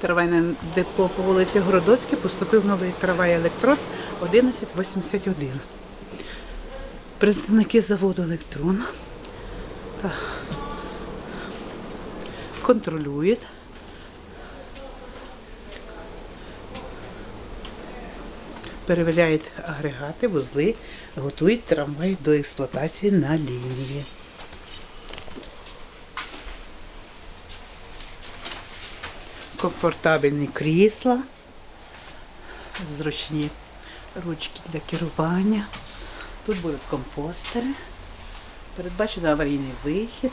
Трамвайне депо по вулиці Городоцькій поступив новий трамвай електрод 1181. Представники заводу електрон контролюють. Перевіряють агрегати, вузли, готують трамвай до експлуатації на лінії. Комфортабельні крісла, зручні ручки для керування. Тут будуть компостери, передбачено аварійний вихід,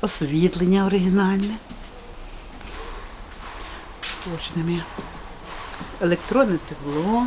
освітлення оригінальне. Почнемо. Електронне тепло.